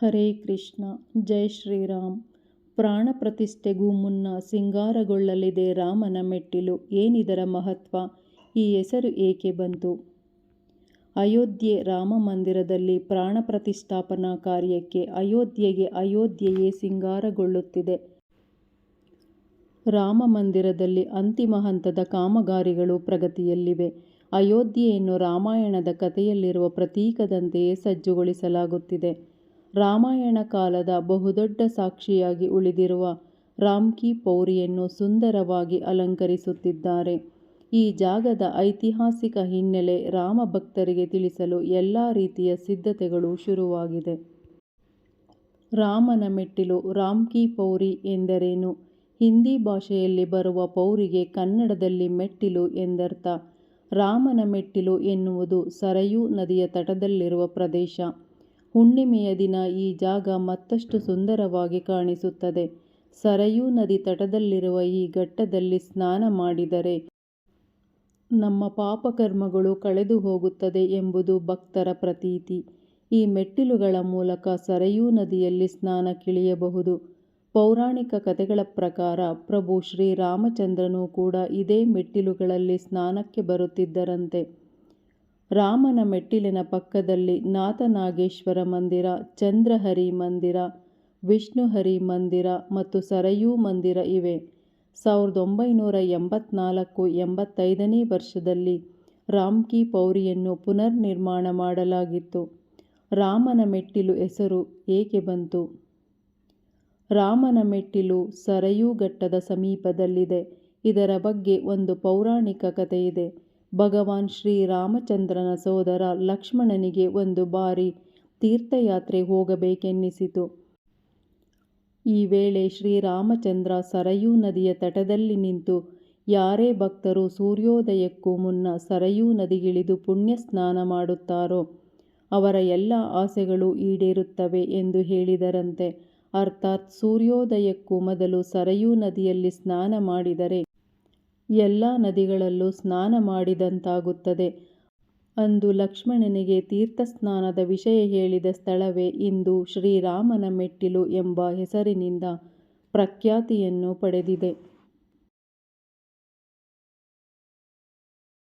ಹರೇ ಕೃಷ್ಣ, ಜೈ ಶ್ರೀರಾಮ್. ಪ್ರಾಣ ಪ್ರತಿಷ್ಠೆಗೂ ಮುನ್ನ ಸಿಂಗಾರಗೊಳ್ಳಲಿದೆ ರಾಮನ ಮೆಟ್ಟಿಲು, ಏನಿದರ ಮಹತ್ವ? ಈ ಹೆಸರು ಏಕೆ ಬಂತು? ಅಯೋಧ್ಯೆ ರಾಮ ಮಂದಿರದಲ್ಲಿ ಪ್ರಾಣ ಪ್ರತಿಷ್ಠಾಪನಾ ಕಾರ್ಯಕ್ಕೆ ಅಯೋಧ್ಯೆಗೆ ಅಯೋಧ್ಯೆಯೇ ಸಿಂಗಾರಗೊಳ್ಳುತ್ತಿದೆ. ರಾಮ ಮಂದಿರದಲ್ಲಿ ಅಂತಿಮ ಹಂತದ ಕಾಮಗಾರಿಗಳು ಪ್ರಗತಿಯಲ್ಲಿವೆ. ಅಯೋಧ್ಯೆಯನ್ನು ರಾಮಾಯಣದ ಕಥೆಯಲ್ಲಿರುವ ಪ್ರತೀಕದಂತೆಯೇ ಸಜ್ಜುಗೊಳಿಸಲಾಗುತ್ತಿದೆ. ರಾಮಾಯಣ ಕಾಲದ ಬಹುದೊಡ್ಡ ಸಾಕ್ಷಿಯಾಗಿ ಉಳಿದಿರುವ ರಾಮ್ ಕಿ ಪೌರಿಯನ್ನು ಸುಂದರವಾಗಿ ಅಲಂಕರಿಸುತ್ತಿದ್ದಾರೆ. ಈ ಜಾಗದ ಐತಿಹಾಸಿಕ ಹಿನ್ನೆಲೆ ರಾಮ ಭಕ್ತರಿಗೆ ತಿಳಿಸಲು ಎಲ್ಲ ರೀತಿಯ ಸಿದ್ಧತೆಗಳು ಶುರುವಾಗಿದೆ. ರಾಮನ ಮೆಟ್ಟಿಲು ರಾಮ್ ಕಿ ಪೌರಿ ಎಂದರೇನು? ಹಿಂದಿ ಭಾಷೆಯಲ್ಲಿ ಬರುವ ಪೌರಿಗೆ ಕನ್ನಡದಲ್ಲಿ ಮೆಟ್ಟಿಲು ಎಂದರ್ಥ. ರಾಮನ ಮೆಟ್ಟಿಲು ಎನ್ನುವುದು ಸರಯೂ ನದಿಯ ತಟದಲ್ಲಿರುವ ಪ್ರದೇಶ. ಹುಣ್ಣಿಮೆಯ ದಿನ ಈ ಜಾಗ ಮತ್ತಷ್ಟು ಸುಂದರವಾಗಿ ಕಾಣಿಸುತ್ತದೆ. ಸರಯೂ ನದಿ ತಟದಲ್ಲಿರುವ ಈ ಘಟ್ಟದಲ್ಲಿ ಸ್ನಾನ ಮಾಡಿದರೆ ನಮ್ಮ ಪಾಪಕರ್ಮಗಳು ಕಳೆದು ಹೋಗುತ್ತದೆ ಎಂಬುದು ಭಕ್ತರ ಪ್ರತೀತಿ. ಈ ಮೆಟ್ಟಿಲುಗಳ ಮೂಲಕ ಸರಯೂ ನದಿಯಲ್ಲಿ ಸ್ನಾನಕ್ಕಿಳಿಯಬಹುದು ಪೌರಾಣಿಕ ಕಥೆಗಳ ಪ್ರಕಾರ ಪ್ರಭು ಶ್ರೀರಾಮಚಂದ್ರನೂ ಕೂಡ ಇದೇ ಮೆಟ್ಟಿಲುಗಳಲ್ಲಿ ಸ್ನಾನಕ್ಕೆ ಬರುತ್ತಿದ್ದರಂತೆ. ರಾಮನ ಮೆಟ್ಟಿಲಿನ ಪಕ್ಕದಲ್ಲಿ ನಾಥನಾಗೇಶ್ವರ ಮಂದಿರ, ಚಂದ್ರಹರಿ ಮಂದಿರ, ವಿಷ್ಣುಹರಿ ಮಂದಿರ ಮತ್ತು ಸರಯೂ ಮಂದಿರ ಇವೆ. ಸಾವಿರದ ಒಂಬೈನೂರ ಎಂಬತ್ನಾಲ್ಕು ಎಂಬತ್ತೈದನೇ ವರ್ಷದಲ್ಲಿ ರಾಮ್ಕಿ ಪೌರಿಯನ್ನು ಪುನರ್ ನಿರ್ಮಾಣ ಮಾಡಲಾಗಿತ್ತು. ರಾಮನ ಮೆಟ್ಟಿಲು ಹೆಸರು ಏಕೆ ಬಂತು? ರಾಮನ ಮೆಟ್ಟಿಲು ಸರಯೂ ಘಟ್ಟದ ಸಮೀಪದಲ್ಲಿದೆ. ಇದರ ಬಗ್ಗೆ ಒಂದು ಪೌರಾಣಿಕ ಕಥೆಯಿದೆ. ಭಗವಾನ್ ಶ್ರೀರಾಮಚಂದ್ರನ ಸೋದರ ಲಕ್ಷ್ಮಣನಿಗೆ ಒಂದು ಬಾರಿ ತೀರ್ಥಯಾತ್ರೆ ಹೋಗಬೇಕೆನ್ನಿಸಿತು. ಈ ವೇಳೆ ಶ್ರೀರಾಮಚಂದ್ರ ಸರಯೂ ನದಿಯ ತಟದಲ್ಲಿ ನಿಂತು ಯಾರೇ ಭಕ್ತರು ಸೂರ್ಯೋದಯಕ್ಕೂ ಮುನ್ನ ಸರಯೂ ನದಿಗಿಳಿದು ಪುಣ್ಯ ಸ್ನಾನ ಮಾಡುತ್ತಾರೋ, ಅವರ ಎಲ್ಲ ಆಸೆಗಳು ಈಡೇರುತ್ತವೆ ಎಂದು ಹೇಳಿದರಂತೆ. ಅರ್ಥಾತ್ ಸೂರ್ಯೋದಯಕ್ಕೂ ಮೊದಲು ಸರಯೂ ನದಿಯಲ್ಲಿ ಸ್ನಾನ ಮಾಡಿದರೆ ಎಲ್ಲ ನದಿಗಳಲ್ಲೂ ಸ್ನಾನ ಮಾಡಿದಂತಾಗುತ್ತದೆ. ಅಂದು ಲಕ್ಷ್ಮಣನಿಗೆ ತೀರ್ಥಸ್ನಾನದ ವಿಷಯ ಹೇಳಿದ ಸ್ಥಳವೇ ಇಂದು ಶ್ರೀರಾಮನ ಮೆಟ್ಟಿಲು ಎಂಬ ಹೆಸರಿನಿಂದ ಪ್ರಖ್ಯಾತಿಯನ್ನು ಪಡೆದಿದೆ.